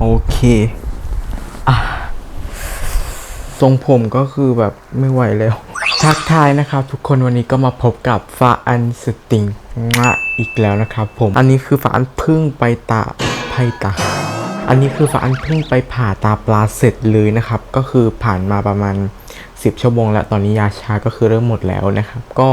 โอเค อะ ทรงผมก็คือแบบไม่ไหวแล้ว ทักทายนะครับ ทุกคนวันนี้ก็มาพบกับฟาอันสติงอีกแล้วนะครับผม อันนี้คือฟาอันพึ่งไปตาไพตา อันนี้คือฟาอันพิ่งไปผ่าตาปลาเสร็จเลยนะครับ ก็คือผ่านมาประมาณ10 ชั่วโมงแล้ว ตอนนี้ยาชาก็คือเริ่มหมดแล้วนะครับ ก็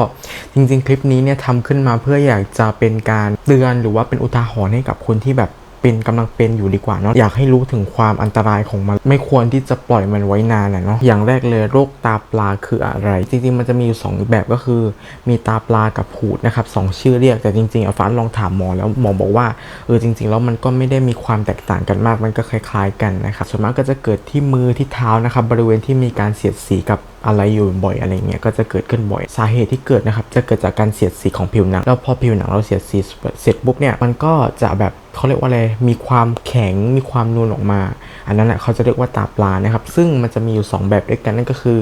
จริงๆ คลิปนี้เนี่ยทำขึ้นมาเพื่ออยากจะเป็นการเตือนหรือว่าเป็นอุทาหรณ์ให้กับคนที่แบบ เป็นกำลังเป็นอยู่ดีกว่าเนาะอยากให้รู้ถึงความอันตรายของมัน ไม่ควรที่จะปล่อยมันไว้นานนะเนาะอย่างแรกเลยโรคตาปลาคืออะไร จริงๆมันจะมีอยู่สองแบบก็คือ มีตาปลากับหูดนะครับสองชื่อเรียกแต่จริงๆอาฟ้านลองถามหมอแล้วหมอบอกว่าเออจริง ๆ แล้วมันก็ไม่ได้มีความแตกต่างกันมากมันก็คล้ายๆกันนะครับส่วนมากก็จะเกิดที่มือที่เท้านะครับบริเวณที่มีการเสียดสีกับอะไรอยู่บ่อยอะไรเงี้ยก็จะเกิดขึ้นบ่อยสาเหตุที่เกิดนะครับจะเกิดจากการเสียดสีของผิวหนัง แล้วพอผิวหนังเราเสียดสีเสร็จปุ๊บเนี่ยมันก็จะแบบ เขาเรียกว่าอะไร มีความแข็ง มีความนูนออกมา อันนั้นแหละเขาจะเรียกว่าตาปลานะครับ ซึ่งมันจะมีอยู่ 2 แบบด้วยกันนั่นก็คือ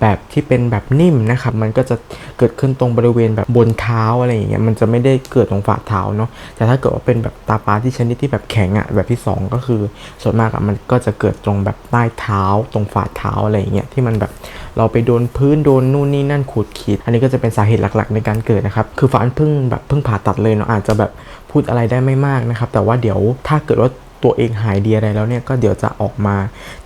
แบบที่เป็นแบบนิ่มนะครับ มันก็จะเกิดขึ้นตรงบริเวณแบบบนเท้าอะไรอย่างเงี้ย มันจะไม่ได้เกิดตรงฝ่าเท้าเนาะ แต่ถ้าเกิดว่าเป็นแบบตาปลาที่ชนิดที่แบบแข็งอะ่ะ แบบที่ 2 ก็คือ ส่วนมากอะ่ะมันก็จะเกิดตรงแบบใต้เท้า ตรงฝ่าเท้าอะไรอย่างเงี้ย ที่มันแบบเราไปโดนพื้นโดนนู่นนี่นั่นขูดขีด อันนี้ก็จะเป็นสาเหตุหลักๆ ในการเกิดนะครับ คือฟ้าอันเพิ่งแบบเพิ่งผ่าตัดเลยเนาะ อาจจะแบบ พูดอะไรได้ไม่มากนะครับ แต่ว่าเดี๋ยวถ้าเกิดว่าตัวเองหายดีอะไรแล้วเนี่ยก็เดี๋ยวจะออกมา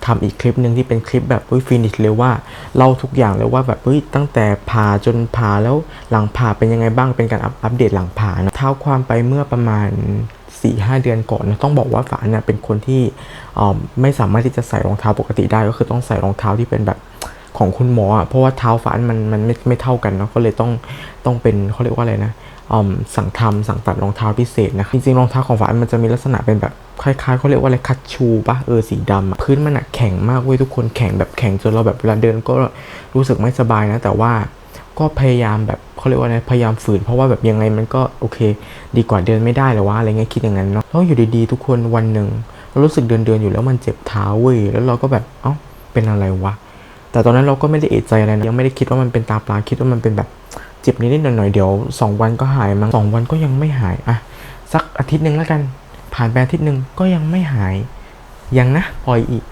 ทำอีกคลิปหนึ่งที่เป็นคลิปแบบฟินิชเลยว่าเล่าทุกอย่างเลยว่าแบบเฮ้ยตั้งแต่ผ่าจนผ่าแล้วหลังผ่าเป็นยังไงบ้างเป็นการอัปเดตหลังผ่านะเท้าความไปเมื่อประมาณ4-5เดือนก่อนนะต้องบอกว่าฝาเนี่ยเป็นคนที่ไม่สามารถที่จะใส่รองเท้าปกติได้ก็คือต้องใส่รองเท้าที่เป็นแบบของคุณหมออะเพราะว่าเท้าฝานมันมันไม่ไม่เท่ากันเนาะก็เลยต้องต้องเป็นเขาเรียกว่าอะไรนะ สั่งทำสั่งตัดรองเท้าพิเศษนะจริงๆรองเท้าของฝานมันจะมีลักษณะเป็นแบบคล้ายๆเขาเรียกว่าอะไรคัตชูปะเออสีดำพื้นมันอะแข็งมากเว้ยทุกคนแข็งแบบแข็งจนเราแบบเวลาเดินก็รู้สึกไม่สบายนะ แต่ว่าก็พยายามแบบเขาเรียกว่าอะไรพยายามฝืนเพราะว่าแบบยังไงมันก็โอเค ดีกว่าเดินไม่ได้หรอวะอะไรเงี้ยคิดอย่างนั้นเนาะแล้วอยู่ดีๆทุกคนวันหนึ่งเรารู้สึกเดินเดินอยู่แล้วมันเจ็บเท้าเว้ยแล้วเราก็แบบเอ้าเป็นอะไรวะแต่ตอนนั้นเราก็ไม่ได้เอะใจอะไรนะยังไม่ได้คิดว่ามันเป็นตาปลาคิดว่ามันเป็นแบบ เจ็บนิดๆหน่อยเดี๋ยว2วันก็หายมั้งสวันก็ยังไม่หายอะสักอาทิตย์หนึ่งแล้วกัน ผ่านไปอาทิตย์หนึ่งก็ยังไม่หาย ยังนะปล่อยอีก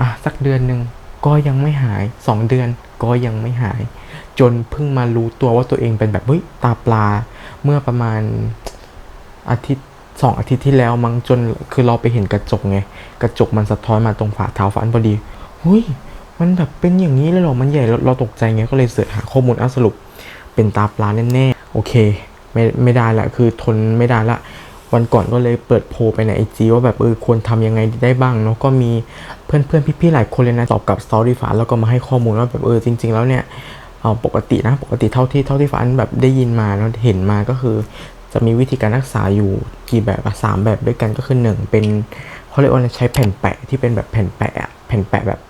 อะสักเดือนหนึ่งก็ยังไม่หาย2เดือนก็ยังไม่หาย จนเพิ่งมารู้ตัวว่าตัวเองเป็นแบบเฮ้ยตาปลา เมื่อประมาณอาทิตย์สองอาทิตย์ที่แล้วมั้งจนคือเราไปเห็นกระจกไงกระจกมันสะท้อนมาตรงฝ่าเท้าฝันพอดีเฮ้ยมันแบบเป็นอย่างนี้เลยหรอ มันใหญ่เราตกใจไงก็เลยเสิร์ชหาข้อมูลอสรุป เป็นตาปลาแน่ๆ โอเค ไม่ไม่ได้ละ คือทนไม่ได้ละ วันก่อนก็เลยเปิดโพไปในไอจีว่าแบบเออควรทำยังไงได้บ้างเนาะ ก็มีเพื่อนเพื่อนพี่ๆหลายคนเลยนะ ตอบกับสตอรี่ฝาแล้วก็มาให้ข้อมูลว่าแบบเออจริง ๆ แล้วเนี่ยปกตินะ ปกติเท่าที่เท่าที่ฝันแบบได้ยินมาแล้วเห็นมาก็คือ จะมีวิธีการรักษาอยู่กี่แบบสามแบบด้วยกันก็คือหนึ่งเป็นเขาเรียกว่าใช้แผ่นแปะที่เป็นแบบแผ่นแปะแผ่นแปะแบบ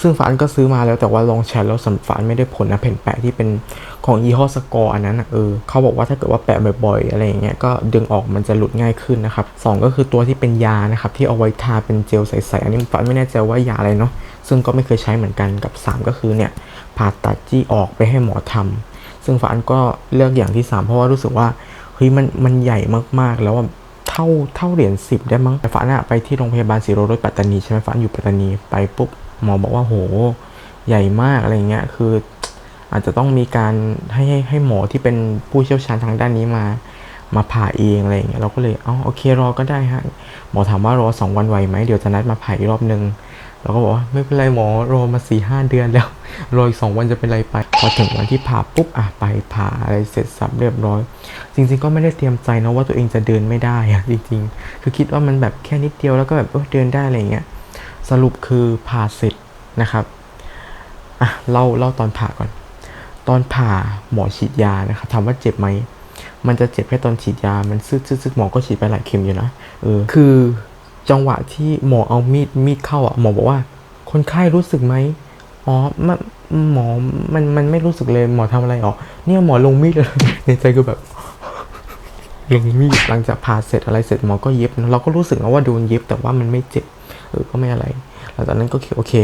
ซึ่งฝานก็ซื้อมาแล้วแต่ว่าลองใช้แล้วสัมฝานไม่ได้ผลนะแผ่นแปะที่เป็นของยี่ห้อสกอร์อันนั้นเออเขาบอกว่าถ้าเกิดว่าแปะบ่อยๆ อะไรอย่างเงี้ยก็ดึงออกมันจะหลุดง่ายขึ้นนะครับสก็คือตัวที่เป็นยานะครับที่เอาไว้ทาเป็นเจลใสๆอันนี้ฝานไม่แน่ใจว่ายาอะไรเนาะซึ่งก็ไม่เคยใช้เหมือนกันกับ 3 ก็คือเนี่ยผ่าตัดจี้ออกไปให้หมอทำซึ่งฝานก็เลือกอย่างที่ 3 เพราะว่ารู้สึกว่าเฮ้ยมันมันใหญ่มากๆแล้วว่าเท่าเท่าเหรียญสิบได้มั้งแต่ฝานอะไปที่โรงพยาบาลศิโรรสปัตตานีใช่ไหมฝานอยู่ปัตตานีไปปุ๊บ หมอบอกว่าโหใหญ่มากอะไรเงี้ยคืออาจจะต้องมีการให้ให้ให้หมอที่เป็นผู้เชี่ยวชาญทางด้านนี้มา มาผ่าเองอะไรเงี้ยเราก็เลยอ๋อโอเครอก็ได้ฮะหมอถามว่ารอสองวันไหวไหมเดี๋ยวจะนัดมาผ่าอีกรอบนึงเราก็บอกว่าไม่เป็นไรหมอรอมาสี่ห้าเดือนแล้วรออีกสองวันจะเป็นไรไป พอถึงวันที่ผ่าปุ๊บอะไปผ่าอะไรเสร็จสับเรียบร้อย จริง ๆ ก็ไม่ได้เตรียมใจนะว่าตัวเองจะเดินไม่ได้อะจริง ๆ คือคิดว่ามันแบบแค่นิดเดียวแล้วก็แบบเดินได้อะไรเงี้ย สรุปคือผ่าเสร็จนะครับอะเล่าเล่าตอนผ่าก่อน ตอนผ่าหมอฉีดยานะครับถามว่าเจ็บไหมมันจะเจ็บแค่ตอนฉีดยา มันซึดซึดซึดหมอก็ฉีดไปหลายเข็มอยู่นะเออคือจังหวะที่หมอเอามีดมีดเข้าอะหมอบอกว่า คนไข้รู้สึกไหมอ๋อมันหมอมันมันไม่รู้สึกเลยหมอทำอะไรอ๋อเนี่ยหมอลงมีดเลยในใจคือแบบลงมีดหลังจากผ่าเสร็จอะไรเสร็จหมอก็เย็บเราก็รู้สึกว่าโดนเย็บแต่ว่ามันไม่เจ็บ ออก็ไม่อะไร หลังจากนั้นก็โอเค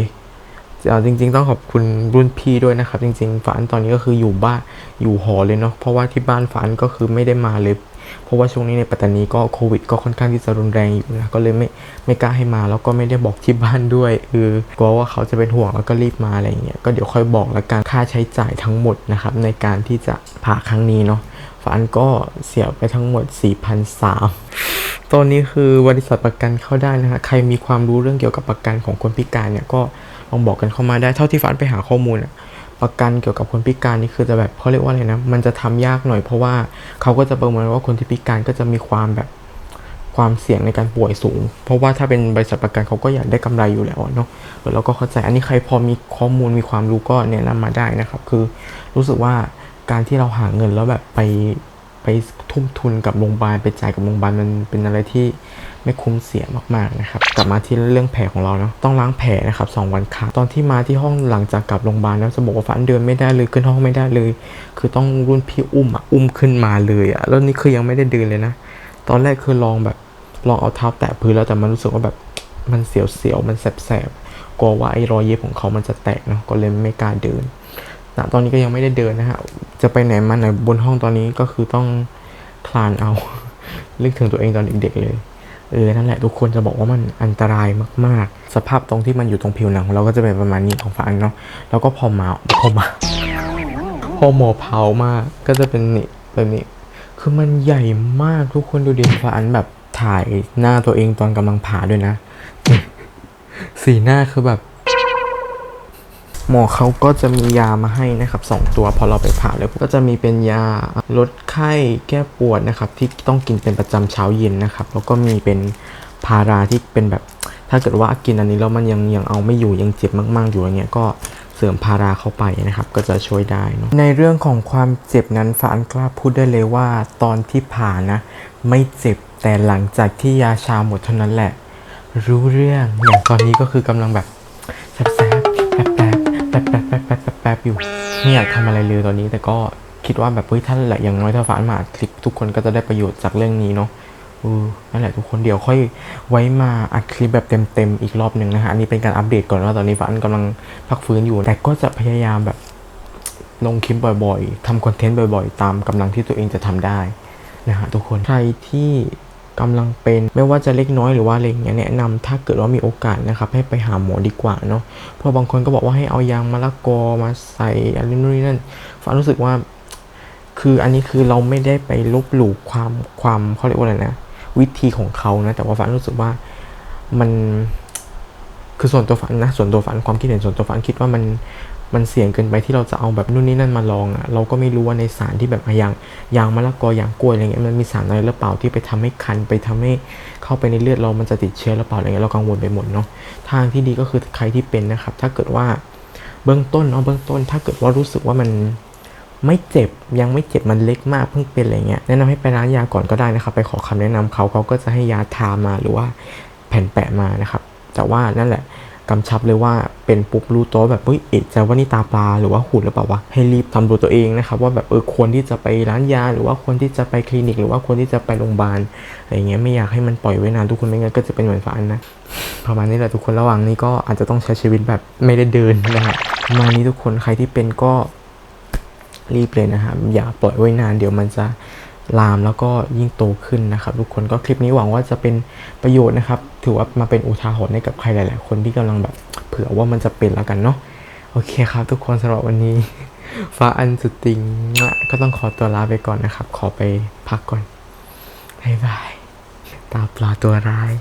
เอ่อจริง ๆ ต้องขอบคุณรุ่นพี่ด้วยนะครับ จริงๆฝานตอนนี้ก็คืออยู่บ้านอยู่หอเลยเนาะเพราะว่าที่บ้านฝานก็คือไม่ได้มาเลย เพราะว่าช่วงนี้ในปัตตานีก็โควิด ก็ค่อนข้างที่จะรุนแรงอยู่นะก็เลยไม่ไม่กล้าให้มาแล้วก็ไม่ได้บอกที่บ้านด้วยเออกลัวว่าเขาจะเป็นห่วงแล้วก็รีบมาอะไรเงี้ยก็เดี๋ยวค่อยบอกล้วกันค่าใช้จ่ายทั้งหมดนะครับในการที่จะผ่าครั้งนี้เนาะ ฝานก็เสียไปทั้งหมด4,300ตอนนี้คือบริษัทประกันเข้าได้นะฮะ ใครมีความรู้เรื่องเกี่ยวกับประกันของคนพิการเนี่ยก็ลองบอกกันเข้ามาได้ เท่าที่ฟันไปหาข้อมูลอะประกันเกี่ยวกับคนพิการนี่คือจะแบบเขาเรียกว่าอะไรนะ มันจะทำยากหน่อยเพราะว่าเขาก็จะประเมินว่าคนที่พิการก็จะมีความแบบความเสี่ยงในการป่วยสูง เพราะว่าถ้าเป็นบริษัทประกันเขาก็อยากได้กำไรอยู่แล้วเนาะเออเราก็เข้าใจ อันนี้ใครพอมีข้อมูลมีความรู้ก็แนะนำมาได้นะครับ คือรู้สึกว่า การที่เราหาเงินแล้วแบบไปไปทุ่มทุนกับโรงพยาบาลไปจ่ายกับโรงพยาบาลมันเป็นอะไรที่ไม่คุ้มเสียมากๆนะครับ กลับมาที่เรื่องแผลของเราเนาะต้องล้างแผลนะครับสองวันครั้งตอนที่มาที่ห้องหลังจากกลับโรงพยาบาลแล้วจะบอกว่าฟันเดินไม่ได้เลยขึ้นห้องไม่ได้เลย คือต้องรุ่นพี่อุ้มอะอุ้มขึ้นมาเลยอะแล้วนี่คือยังไม่ได้เดินเลยนะ ตอนแรกคือลองแบบลองเอาเท้าแตะพื้นแล้วแต่มันรู้สึกว่าแบบมันเสียวๆมันแสบๆกลัวว่าไอ้รอยเย็บของเขามันจะแตกเนาะก็เลยไม่กล้าเดิน ณตอนนี้ก็ยังไม่ได้เดินนะฮะ จะไปไหนมาไหนบนห้องตอนนี้ก็คือต้องคลานเอานึกถึงตัวเองตอนเด็กๆเลยเออนั่นแหละทุกคนจะบอกว่ามันอันตรายมากๆ สภาพตรงที่มันอยู่ตรงผิวหนังของเราก็จะเป็นประมาณนี้ของฟันเนาะแล้วก็พอมาพอมาพอหมอเผามากก็จะเป็นนี่แบบนี้ คือมันใหญ่มากทุกคนดูดิฟันแบบถ่ายหน้าตัวเองตอนกำลังผ่าด้วยนะ สีหน้าคือแบบ หมอเขาก็จะมียามาให้นะครับสองตัวพอเราไปผ่าแล้วก็จะมีเป็นยาลดไข้แก้ปวดนะครับ ที่ต้องกินเป็นประจำเช้าเย็นนะครับ แล้วก็มีเป็นพาราที่เป็นแบบ ถ้าเกิดว่ากินอันนี้แล้วมันยังยังเอาไม่อยู่ยังเจ็บมาก ๆ อยู่อย่างเงี้ยก็เสริมพาราเข้าไปนะครับ ก็จะช่วยได้เนะในเรื่องของความเจ็บนั้นฝานกล้าพูดได้เลยว่าตอนที่ผ่านะ ไม่เจ็บแต่หลังจากที่ยาชาหมดเท่านั้นแหละ รู้เรื่องอย่างตอนนี้ก็คือกำลังแบบ แป๊บแป๊บแป๊บแป๊บแป๊บอยู่ไม่อยากทำอะไรเลยตอนนี้ แต่ก็คิดว่าแบบเฮ้ยท่านแหละอย่างน้อยถ้าฝานมาคลิปทุกคนก็จะได้ประโยชน์จากเรื่องนี้เนาะเออนั่นแหละทุกคนเดี๋ยวค่อยไว้มาอัดคลิปแบบเต็มๆอีกรอบหนึ่งนะฮะอันนี้เป็นการอัปเดตก่อนว่าตอนนี้ฝานกำลังพักฟื้นอยู่ แต่ก็จะพยายามแบบลงคลิปบ่อยๆทำคอนเทนต์บ่อยๆ ตามกำลังที่ตัวเองจะทำได้นะฮะทุกคนใครที่ กำลังเป็น ไม่ว่าจะเล็กน้อยหรือว่าอะไรอย่างเงี้ยแนะนำถ้าเกิดว่ามีโอกาสนะครับให้ไปหาหมอดีกว่าเนาะเพราะบางคนก็บอกว่าให้เอายางมะละกอมาใส่อะไรนู่นนี่นั่นฟ้ารู้สึกว่า คืออันนี้คือเราไม่ได้ไปลบหลู่ความความเขาเรียกว่าอะไรนะวิธีของเขานะแต่ว่าฟ้ารู้สึกว่ามันคือส่วนตัวฝันนะส่วนตัวฝันความคิดเห็นส่วนตัวฝันคิดว่ามัน มันเสี่ยงเกินไปที่เราจะเอาแบบนู่นนี่นั่นมาลองอะ่ะเราก็ไม่รู้ว่าในสารที่แบบอะอย่างยางมะละกอยางกล้วยอะไรเงี้ยมันมีสารอะไรหรือเปล่าที่ไปทำให้คันไปทำให้เข้าไปในเลือดเรา มันจะติดเชื้อหรือเปล่าอะไรเงี้ยเรากังวลไปหมดเนาะทางที่ดีก็คือใครที่เป็นนะครับ ถ้าเกิดว่าเบื้องต้นเนาะเบื้องต้น ถ้าเกิดว่ารู้สึกว่ามันไม่เจ็บยังไม่เจ็บมันเล็กมากเพิ่งเป็นอะไรเงี้ยแนะนำให้ไปร้านยาก่อนก็ได้นะครับไปขอคำแนะนำเขาเขาก็จะให้ยาทามาหรือว่าแผ่นแปะมานะครับ แต่ว่านั่นแหละ กำชับเลยว่าเป็นปุ๊บรู้ตัวแบบเฮ้ยเอะใจว่านี่ตาปลาหรือว่าหูดหรือเปล่าวะให้รีบทำดูตัวเองนะครับว่าแบบเออควรที่จะไปร้านยา หรือว่าควรที่จะไปคลินิก หรือว่าควรที่จะไปโรงพยาบาลอะไรเงี้ยไม่อยากให้มันปล่อยไว้นานทุกคนไม่งั้นก็จะเป็นเหมือนฟ้านนะประมาณนี้แหละทุกคนระหว่างนี้ก็อาจจะต้องใช้ชีวิตแบบไม่ได้เดินนะฮะประมาณนี้ทุกคนใครที่เป็นก็รีบเลยนะครับอย่าปล่อยไว้นานเดี๋ยวมันจะ ลามแล้วก็ยิ่งโตขึ้นนะครับ ทุกคนก็คลิปนี้หวังว่าจะเป็นประโยชน์นะครับ ถือว่ามาเป็นอุทาหรณ์ให้กับใครหลาย ๆ คนที่กำลังแบบเผื่อว่ามันจะเป็นแล้วกันเนาะโอเคครับ ทุกคนสำหรับวันนี้ ฟ้าอันสุดติงก็ต้องขอตัวลาไปก่อนนะครับ ขอไปพักก่อนบายบายตาปลาตัวร้าย